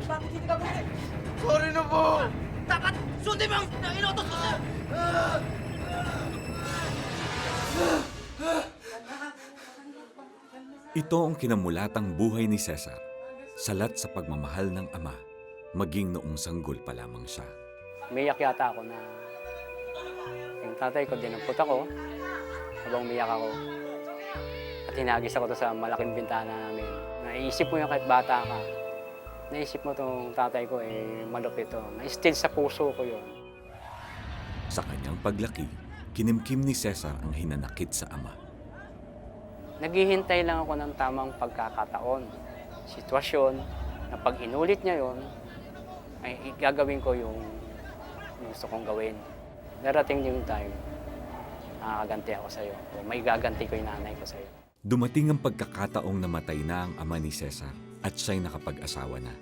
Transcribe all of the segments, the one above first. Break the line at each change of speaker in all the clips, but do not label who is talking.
Bakit hindi ka pwede?
Sorry na po!
Dapat sundin mo ang inutos ko sa'yo!
Ito ang kinamulatang buhay ni Cesar, salat sa pagmamahal ng ama, maging noong sanggol pa lamang siya.
Umiyak yata ako na yung tatay ko, dinampot ako habang umiyak ako. At hinagis ako to sa malaking bintana namin. Naisip mo yung kahit bata ka. Naisip mo tong tatay ko, eh, malupit to. Na-still sa puso ko yun.
Sa kanyang paglaki, kinimkim ni Cesar ang hinanakit sa ama.
Naghihintay lang ako ng tamang pagkakataon, sitwasyon, na pag inulit niya yon, ay gagawin ko yung gusto kong gawin. Darating yung time, makakaganti ako sa'yo. O may gaganti ko yung nanay ko sa'yo.
Dumating ang pagkakataong namatay na ang ama ni Cesar at siya'y nakapag-asawa na.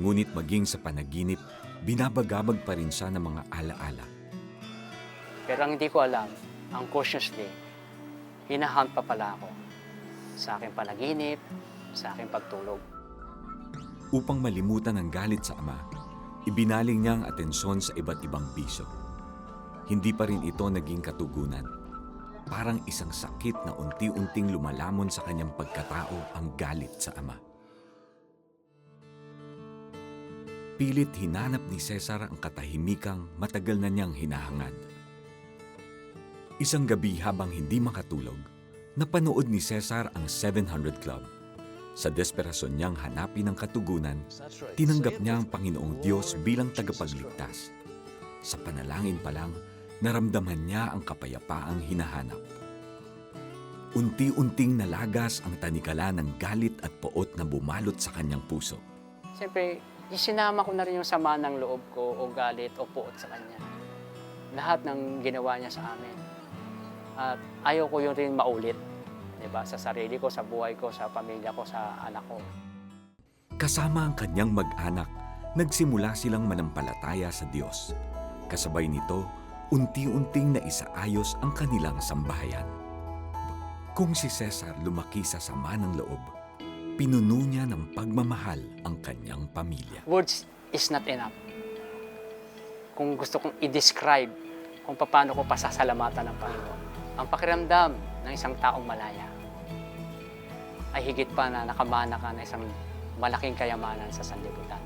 Ngunit maging sa panaginip, binabagabag pa rin siya ng mga alaala.
Pero ang hindi ko alam, ang consciously, hinahunt pa pala ako sa aking panaginip, sa aking pagtulog.
Upang malimutan ang galit sa ama, ibinaling niya ang atensyon sa iba't ibang bisyo. Hindi pa rin ito naging katugunan. Parang isang sakit na unti-unting lumalamon sa kanyang pagkatao ang galit sa ama. Pilit hinanap ni Cesar ang katahimikang matagal na niyang hinahangad. Isang gabi habang hindi makatulog, napanood ni Cesar ang 700 Club. Sa desperasyon niyang hanapin ang katugunan, tinanggap niya ang Panginoong Diyos bilang tagapagligtas. Sa panalangin pa lang, naramdaman niya ang kapayapaang hinahanap. Unti-unting nalagas ang tanikala ng galit at poot na bumalot sa kanyang puso.
Siyempre, isinama ko na rin yung sama ng loob ko o galit o puot sa kanya. Lahat ng ginawa niya sa amin. At ayaw ko yun rin maulit. Diba? Sa sarili ko, sa buhay ko, sa pamilya ko, sa anak ko.
Kasama ang kanyang mag-anak, nagsimula silang manampalataya sa Diyos. Kasabay nito, unti-unting naisaayos ang kanilang sambahayan. Kung si Cesar lumaki sa sama ng loob, pinuno niya ng pagmamahal ang kanyang pamilya.
Words is not enough. Kung gusto kong i-describe kung paano ko pasasalamatan ng Panginoon, ang pakiramdam ng isang taong malaya ay higit pa na nakamana ka na isang malaking kayamanan sa sanlibutan.